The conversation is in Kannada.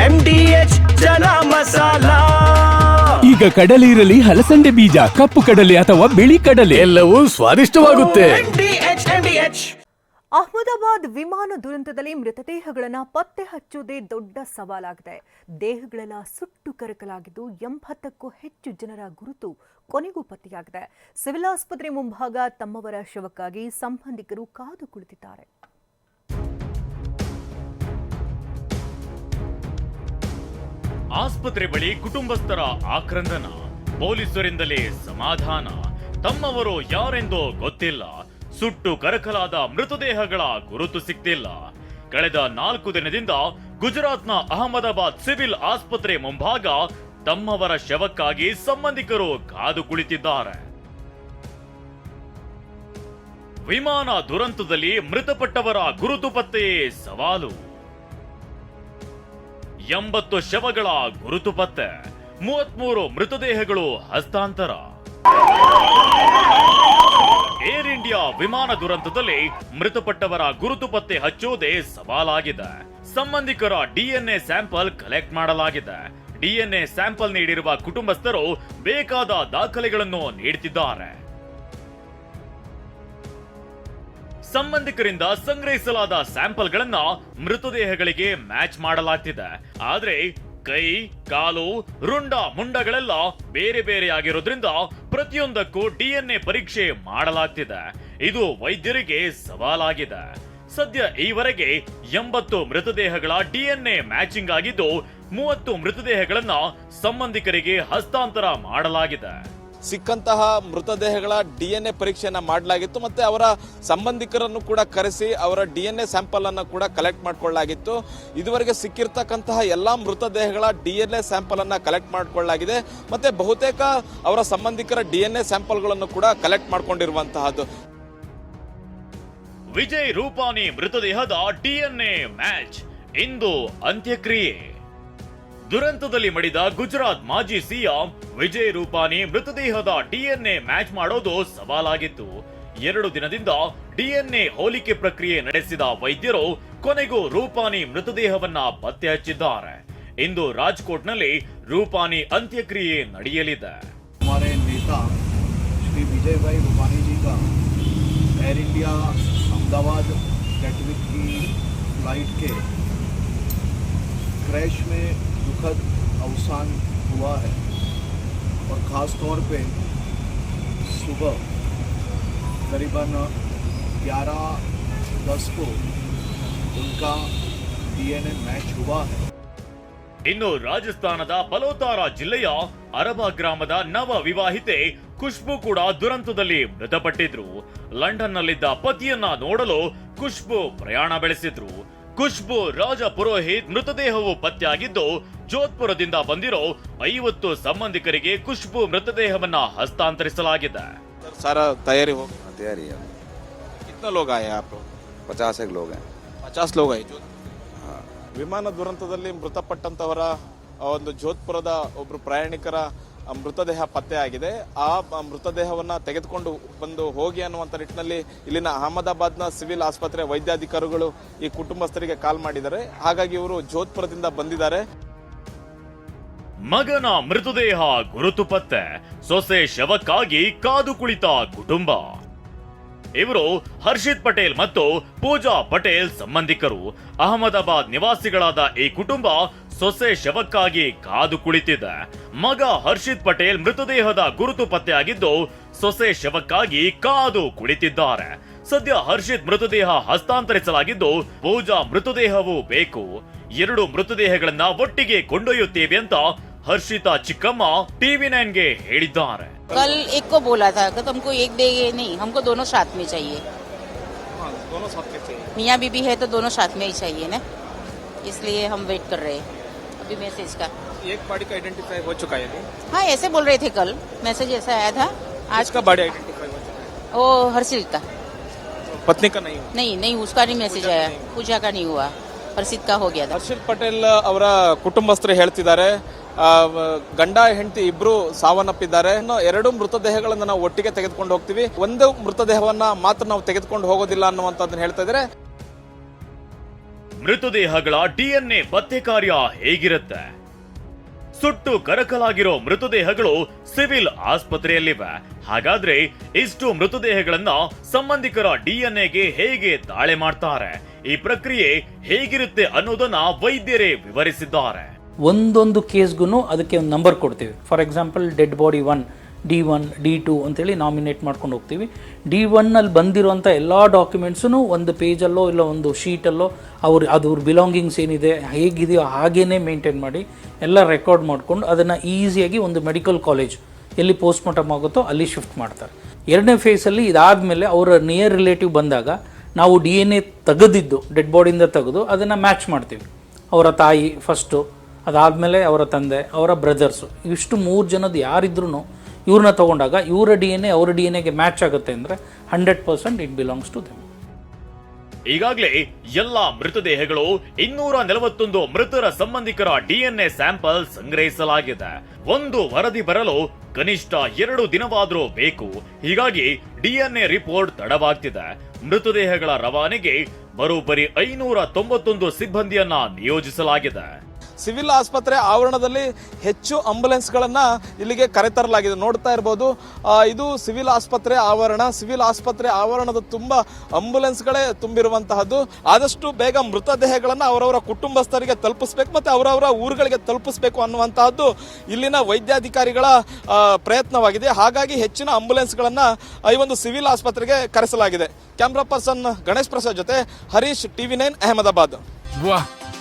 ಎಂಡಿಎಚ್ ಜನ ಮಸಾಲಾ. ಈಗ ಕಡಲೆ ಇರಲಿ ಹಲಸಂಡೆ ಬೀಜ ಕಪ್ಪು ಕಡಲೆ ಅಥವಾ ಬಿಳಿ ಕಡಲೆ. ಎಲ್ಲವೂ ಸ್ವಾದಿಷ್ಟವಾಗುತ್ತೆ. ಎಂಡಿಎಚ್ ಎಂಡಿಎಚ್ ಅಹಮದಾಬಾದ್ ವಿಮಾನ ದುರಂತದಲ್ಲಿ ಮೃತದೇಹಗಳನ್ನು ಪತ್ತೆ ಹಚ್ಚುವುದೇ ದೊಡ್ಡ ಸವಾಲಾಗಿದೆ. ದೇಹಗಳೆಲ್ಲ ಸುಟ್ಟು ಕರಕಲಾಗಿದ್ದು ಎಂಬತ್ತಕ್ಕೂ ಹೆಚ್ಚು ಜನರ ಗುರುತು ಕೊನೆಗೂ ಪತ್ತೆಯಾಗಿದೆ. ಸಿವಿಲ್ ಆಸ್ಪತ್ರೆ ಮುಂಭಾಗ ತಮ್ಮವರ ಶವಕ್ಕಾಗಿ ಸಂಬಂಧಿಕರು ಕಾದು ಕುಳಿತಿದ್ದಾರೆ. ಆಸ್ಪತ್ರೆ ಬಳಿ ಕುಟುಂಬಸ್ಥರ ಆಕ್ರಂದನ, ಪೊಲೀಸರಿಂದಲೇ ಸಮಾಧಾನ, ತಮ್ಮವರು ಯಾರೆಂದೋ ಗೊತ್ತಿಲ್ಲ, ಸುಟ್ಟು ಕರಕಲಾದ ಮೃತದೇಹಗಳ ಗುರುತು ಸಿಕ್ತಿಲ್ಲ. ಕಳೆದ ನಾಲ್ಕು ದಿನದಿಂದ ಗುಜರಾತ್ನ ಅಹಮದಾಬಾದ್ ಸಿವಿಲ್ ಆಸ್ಪತ್ರೆ ಮುಂಭಾಗ ತಮ್ಮವರ ಶವಕ್ಕಾಗಿ ಸಂಬಂಧಿಕರು ಕಾದು ಕುಳಿತಿದ್ದಾರೆ. ವಿಮಾನ ದುರಂತದಲ್ಲಿ ಮೃತಪಟ್ಟವರ ಗುರುತು ಪತ್ತೆಯೇ ಸವಾಲು. ಎಂಬತ್ತು ಶವಗಳ ಗುರುತು ಪತ್ತೆ ಮೂವತ್ಮೂರು ಮೃತದೇಹಗಳು ಹಸ್ತಾಂತರ. ಏರ್ ಇಂಡಿಯಾ ವಿಮಾನ ದುರಂತದಲ್ಲಿ ಮೃತಪಟ್ಟವರ ಗುರುತು ಪತ್ತೆ ಹಚ್ಚುವುದೇ ಸವಾಲಾಗಿದೆ. ಸಂಬಂಧಿಕರ ಡಿಎನ್ಎ ಸ್ಯಾಂಪಲ್ ಕಲೆಕ್ಟ್ ಮಾಡಲಾಗಿದೆ. ಡಿಎನ್ಎ ಸ್ಯಾಂಪಲ್ ನೀಡಿರುವ ಕುಟುಂಬಸ್ಥರು ಬೇಕಾದ ದಾಖಲೆಗಳನ್ನು ನೀಡುತ್ತಿದ್ದಾರೆ. ಸಂಬಂಧಿಕರಿಂದ ಸಂಗ್ರಹಿಸಲಾದ ಸ್ಯಾಂಪಲ್ಗಳನ್ನ ಮೃತದೇಹಗಳಿಗೆ ಮ್ಯಾಚ್ ಮಾಡಲಾಗ್ತಿದೆ. ಆದ್ರೆ ಕೈ, ಕಾಲು, ರುಂಡ, ಮುಂಡಗಳೆಲ್ಲ ಬೇರೆ ಬೇರೆ ಆಗಿರೋದ್ರಿಂದ ಪ್ರತಿಯೊಂದಕ್ಕೂ ಡಿಎನ್ಎ ಪರೀಕ್ಷೆ ಮಾಡಲಾಗ್ತಿದೆ. ಇದು ವೈದ್ಯರಿಗೆ ಸವಾಲಾಗಿದೆ. ಸದ್ಯ ಈವರೆಗೆ ಎಂಬತ್ತು ಮೃತದೇಹಗಳ ಡಿಎನ್ಎ ಮ್ಯಾಚಿಂಗ್ ಆಗಿದ್ದು, ಮೂವತ್ತು ಮೃತದೇಹಗಳನ್ನ ಸಂಬಂಧಿಕರಿಗೆ ಹಸ್ತಾಂತರ ಮಾಡಲಾಗಿದೆ. ಸಿಕ್ಕಂತಹ ಮೃತದೇಹಗಳ ಡಿ ಎನ್ ಎ ಪರೀಕ್ಷೆಯನ್ನು ಮಾಡಲಾಗಿತ್ತು ಮತ್ತೆ ಅವರ ಸಂಬಂಧಿಕರನ್ನು ಕೂಡ ಕರೆಸಿ ಅವರ ಡಿ ಎನ್ ಎ ಸ್ಯಾಂಪಲನ್ನು ಕೂಡ ಕಲೆಕ್ಟ್ ಮಾಡಿಕೊಳ್ಳಲಾಗಿತ್ತು. ಇದುವರೆಗೆ ಸಿಕ್ಕಿರ್ತಕ್ಕಂತಹ ಎಲ್ಲಾ ಮೃತದೇಹಗಳ ಡಿ ಎನ್ ಎ ಸ್ಯಾಂಪಲನ್ನು ಕಲೆಕ್ಟ್ ಮಾಡಿಕೊಳ್ಳಲಾಗಿದೆ. ಮತ್ತೆ ಬಹುತೇಕ ಅವರ ಸಂಬಂಧಿಕರ ಡಿ ಎನ್ ಎ ಸ್ಯಾಂಪಲ್ಗಳನ್ನು ಕೂಡ ಕಲೆಕ್ಟ್ ಮಾಡಿಕೊಂಡಿರುವಂತಹದ್ದು. ವಿಜಯ್ ರೂಪಾನಿ ಮೃತದೇಹದ ಡಿಎನ್ಎ ಮ್ಯಾಚ್ ಇಂದು ಅಂತ್ಯಕ್ರಿಯೆ. ದುರಂತದಲ್ಲಿ ಮಡಿದ ಗುಜರಾತ್ ಮಾಜಿ ಸಿಎಂ ವಿಜಯ್ ರೂಪಾನಿ ಮೃತದೇಹದ ಡಿಎನ್ಎ ಮ್ಯಾಚ್ ಮಾಡೋದು ಸವಾಲಾಗಿತ್ತು ಎರಡು ದಿನದಿಂದ ಡಿಎನ್ಎ ಹೋಲಿಕೆ ಪ್ರಕ್ರಿಯೆ ನಡೆಸಿದ ವೈದ್ಯರು ಕೊನೆಗೂ ರೂಪಾನಿ ಮೃತದೇಹವನ್ನ ಪತ್ತೆ ಹಚ್ಚಿದ್ದಾರೆ ಇಂದು ರಾಜ್ಕೋಟ್ನಲ್ಲಿ ರೂಪಾನಿ ಅಂತ್ಯಕ್ರಿಯೆ ನಡೆಯಲಿದೆ हमारे नेता श्री विजय भाई रूपानी जी का एयर इंडिया अहमदाबाद कैटविक की फ्लाइट के क्रैश में दुखद अवसान हुआ है और ख़ास तौर पे सुबह करीबन 11 दस को उनका डीएनए मैच हुआ है ಇನ್ನು ರಾಜಸ್ಥಾನದ ಬಲೋತಾರ ಜಿಲ್ಲೆಯ ಅರಬಾ ಗ್ರಾಮದ ನವ ವಿವಾಹಿತೆ ಖುಷ್ಬು ಕೂಡ ದುರಂತದಲ್ಲಿ ಮೃತಪಟ್ಟಿದ್ರು ಲಂಡನ್ನಲ್ಲಿದ್ದ ಪತಿಯನ್ನ ನೋಡಲು ಖುಷ್ಬು ಪ್ರಯಾಣ ಬೆಳೆಸಿದ್ರು ಖುಷ್ಬು ರಾಜ ಪುರೋಹಿತ್ ಮೃತದೇಹವು ಪತ್ತೆಯಾಗಿದ್ದು ಜೋಧ್ಪುರದಿಂದ ಬಂದಿರೋ ಐವತ್ತು ಸಂಬಂಧಿಕರಿಗೆ ಖುಷ್ಬು ಮೃತದೇಹವನ್ನ ಹಸ್ತಾಂತರಿಸಲಾಗಿದೆ सारा तैयारी हो हाँ, तैयारी है कितना लोग आए आप लोग पचास एक लोग हैं ಪಚಾಸ್ ಲೋಗ ಆಯ್ತು ವಿಮಾನ ದುರಂತದಲ್ಲಿ ಮೃತಪಟ್ಟಂತವರ ಆ, ಒಂದು ಜೋಧ್ಪುರದ ಒಬ್ರು ಪ್ರಯಾಣಿಕರ ಆ, ಮೃತದೇಹ ಪತ್ತೆಯಾಗಿದೆ ಆ ಮೃತದೇಹವನ್ನ ತೆಗೆದುಕೊಂಡು ಬಂದು ಹೋಗಿ ಅನ್ನುವಂಥ ನಿಟ್ಟಿನಲ್ಲಿ ಇಲ್ಲಿನ ಅಹಮದಾಬಾದ್ನ ಸಿವಿಲ್ ಆಸ್ಪತ್ರೆ ವೈದ್ಯಾಧಿಕಾರಿಗಳು ಈ ಕುಟುಂಬಸ್ಥರಿಗೆ ಕಾಲ್ ಮಾಡಿದ್ದಾರೆ. ಹಾಗಾಗಿ ಇವರು ಜೋಧ್ಪುರದಿಂದ ಬಂದಿದ್ದಾರೆ. ಮಗನ ಮೃತದೇಹ ಗುರುತು ಪತ್ತೆ ಸೊಸೆ ಶವಕ್ಕಾಗಿ ಕಾದು ಕುಳಿತ ಕುಟುಂಬ. ಇವರು ಹರ್ಷಿತ್ ಪಟೇಲ್ ಮತ್ತು ಪೂಜಾ ಪಟೇಲ್ ಸಂಬಂಧಿಕರು. ಅಹಮದಾಬಾದ್ ನಿವಾಸಿಗಳಾದ ಈ ಕುಟುಂಬ ಸೊಸೆ ಶವಕ್ಕಾಗಿ ಕಾದು ಕುಳಿತಿದೆ ಮಗ ಹರ್ಷಿತ್ ಪಟೇಲ್ ಮೃತದೇಹದ ಗುರುತು ಪತ್ತೆಯಾಗಿದ್ದು ಸೊಸೆ ಶವಕ್ಕಾಗಿ ಕಾದು ಕುಳಿತಿದ್ದಾರೆ ಸದ್ಯ ಹರ್ಷಿತ್ ಮೃತದೇಹ ಹಸ್ತಾಂತರಿಸಲಾಗಿದ್ದು ಪೂಜಾ ಮೃತದೇಹವೂ ಬೇಕು ಎರಡು ಮೃತದೇಹಗಳನ್ನ ಒಟ್ಟಿಗೆ ಕೊಂಡೊಯ್ಯುತ್ತೇವೆ ಅಂತ ಹರ್ಷಿತಾ ಚಿಕ್ಕಮ್ಮ ಟಿವಿ ನೈನ್ಗೆ ಹೇಳಿದ್ದಾರೆ कल एक को बोला था कि तुमको एक देंगे नहीं हमको दोनों साथ में चाहिए मियाँ बीबी है तो दोनों साथ में ही चाहिए ना इसलिए हम वेट कर रहे हैं अभी मैसेज का एक बॉडी का आइडेंटिफाई हो चुका है हाँ ऐसे बोल रहे थे कल मैसेज ऐसा आया था आज का बॉडी आइडेंटिफाई हो चुका वो हर्षित का है पत्नी का नहीं हुआ नहीं नहीं उसका नहीं मैसेज आया पूजा का नहीं हुआ हर्षित का हो गया था ಹರ್ಷಿತ್ ಪಟೇಲ್ ಅವರ ಕುಟುಂಬಸ್ಥರು ಹೇಳ್ತಿದ್ದಾರೆ ಆ, ಗಂಡ ಹೆಂಡತಿ ಇಬ್ರು ಸಾವನ್ನಪ್ಪಿದ್ದಾರೆ ಇನ್ನು ಎರಡು ಮೃತದೇಹಗಳನ್ನ ನಾವು ಒಟ್ಟಿಗೆ ತೆಗೆದುಕೊಂಡು ಹೋಗ್ತೀವಿ ಒಂದು ಮೃತದೇಹವನ್ನ ಮಾತ್ರ ನಾವು ತೆಗೆದುಕೊಂಡು ಹೋಗೋದಿಲ್ಲ ಅನ್ನುವಂಥದ್ದನ್ನ ಹೇಳ್ತಾ ಇದ್ದಾರೆ ಮೃತದೇಹಗಳ ಡಿಎನ್ಎ ಪತ್ತೆ ಕಾರ್ಯ ಹೇಗಿರುತ್ತೆ? ಸುಟ್ಟು ಕರಕಲಾಗಿರೋ ಮೃತದೇಹಗಳು ಸಿವಿಲ್ ಆಸ್ಪತ್ರೆಯಲ್ಲಿವೆ. ಹಾಗಾದ್ರೆ ಇಷ್ಟು ಮೃತದೇಹಗಳನ್ನ ಸಂಬಂಧಿಕರ ಡಿಎನ್ಎಗೆ ಹೇಗೆ ತಾಳೆ ಮಾಡ್ತಾರೆ? ಈ ಪ್ರಕ್ರಿಯೆ ಹೇಗಿರುತ್ತೆ ಅನ್ನೋದನ್ನ ವೈದ್ಯರೇ ವಿವರಿಸಿದ್ದಾರೆ. ಒಂದೊಂದು ಕೇಸ್ಗೂ ಅದಕ್ಕೆ ಒಂದು ನಂಬರ್ ಕೊಡ್ತೀವಿ. For example, dead body one. D one, D two ಅಂತೇಳಿ ನಾಮಿನೇಟ್ ಮಾಡ್ಕೊಂಡು ಹೋಗ್ತೀವಿ. ಡಿ ಒನ್ನಲ್ಲಿ ಬಂದಿರುವಂಥ ಎಲ್ಲ ಡಾಕ್ಯುಮೆಂಟ್ಸೂ ಒಂದು ಪೇಜಲ್ಲೋ ಇಲ್ಲ ಒಂದು ಶೀಟಲ್ಲೋ ಅವ್ರ ಅದ್ರ ಬಿಲಾಂಗಿಂಗ್ಸ್ ಏನಿದೆ, ಹೇಗಿದೆಯೋ ಹಾಗೇ ಮೇಂಟೈನ್ ಮಾಡಿ ಎಲ್ಲ ರೆಕಾರ್ಡ್ ಮಾಡಿಕೊಂಡು ಅದನ್ನು ಈಸಿಯಾಗಿ ಒಂದು ಮೆಡಿಕಲ್ ಕಾಲೇಜ್ ಎಲ್ಲಿ ಪೋಸ್ಟ್ ಮಾರ್ಟಮ್ ಆಗುತ್ತೋ ಅಲ್ಲಿ ಶಿಫ್ಟ್ ಮಾಡ್ತಾರೆ. ಎರಡನೇ ಫೇಸಲ್ಲಿ ಇದಾದಮೇಲೆ ಅವರ ನಿಯರ್ ರಿಲೇಟಿವ್ ಬಂದಾಗ ನಾವು ಡಿ ಎನ್ ಎ ತೆಗೆದಿದ್ದು ಡೆಡ್ ಬಾಡಿಯಿಂದ ತೆಗೆದು ಅದನ್ನು ಮ್ಯಾಚ್ ಮಾಡ್ತೀವಿ. ಅವರ ತಾಯಿ ಫಸ್ಟು ಅದಾದಮೇಲೆ ಅವರ ತಂದೆ, ಅವರ ಬ್ರದರ್ಸು ಇಷ್ಟು ಮೂರು ಜನದ ಯಾರಿದ್ರೂ ಇವ್ರನ್ನ ತೊಗೊಂಡಾಗ ಇವರ ಡಿ ಎನ್ ಎ ಅವರ ಡಿ ಎನ್ ಎಗೆ ಮ್ಯಾಚ್ ಆಗುತ್ತೆ ಅಂದರೆ hundred percent it belongs to them ಈಗಾಗಲೇ ಎಲ್ಲ ಮೃತದೇಹಗಳು ಇನ್ನೂರ ನಲವತ್ತೊಂದು ಮೃತರ ಸಂಬಂಧಿಕರ ಡಿಎನ್ಎ ಸ್ಯಾಂಪಲ್ ಸಂಗ್ರಹಿಸಲಾಗಿದೆ. ಒಂದು ವರದಿ ಬರಲು ಕನಿಷ್ಠ ಎರಡು ದಿನವಾದರೂ ಬೇಕು. ಹೀಗಾಗಿ ಡಿಎನ್ಎ ರಿಪೋರ್ಟ್ ತಡವಾಗ್ತಿದೆ. ಮೃತದೇಹಗಳ ರವಾನೆಗೆ ಬರೋಬ್ಬರಿ ಐನೂರ ತೊಂಬತ್ತೊಂದು ಸಿಬ್ಬಂದಿಯನ್ನ ನಿಯೋಜಿಸಲಾಗಿದೆ. ಸಿವಿಲ್ ಆಸ್ಪತ್ರೆ ಆವರಣದಲ್ಲಿ ಹೆಚ್ಚು ಆಂಬುಲೆನ್ಸ್ಗಳನ್ನು ಇಲ್ಲಿಗೆ ಕರೆತರಲಾಗಿದೆ. ನೋಡ್ತಾ ಇರ್ಬೋದು ಇದು ಸಿವಿಲ್ ಆಸ್ಪತ್ರೆ ಆವರಣ. ಸಿವಿಲ್ ಆಸ್ಪತ್ರೆ ಆವರಣದ ತುಂಬ ಆಂಬುಲೆನ್ಸ್ಗಳೇ ತುಂಬಿರುವಂತಹದ್ದು. ಆದಷ್ಟು ಬೇಗ ಮೃತದೇಹಗಳನ್ನು ಅವರವರ ಕುಟುಂಬಸ್ಥರಿಗೆ ತಲುಪಿಸ್ಬೇಕು ಮತ್ತು ಅವರವರ ಊರುಗಳಿಗೆ ತಲುಪಿಸ್ಬೇಕು ಅನ್ನುವಂತಹದ್ದು ಇಲ್ಲಿನ ವೈದ್ಯಾಧಿಕಾರಿಗಳ ಪ್ರಯತ್ನವಾಗಿದೆ. ಹಾಗಾಗಿ ಹೆಚ್ಚಿನ ಆಂಬುಲೆನ್ಸ್ಗಳನ್ನು ಈ ಒಂದು ಸಿವಿಲ್ ಆಸ್ಪತ್ರೆಗೆ ಕರೆಸಲಾಗಿದೆ. ಕ್ಯಾಮ್ರಾ ಪರ್ಸನ್ ಗಣೇಶ್ ಪ್ರಸಾದ್ ಜೊತೆ ಹರೀಶ್ ಟಿವಿ ನೈನ್ ಅಹಮದಾಬಾದ್.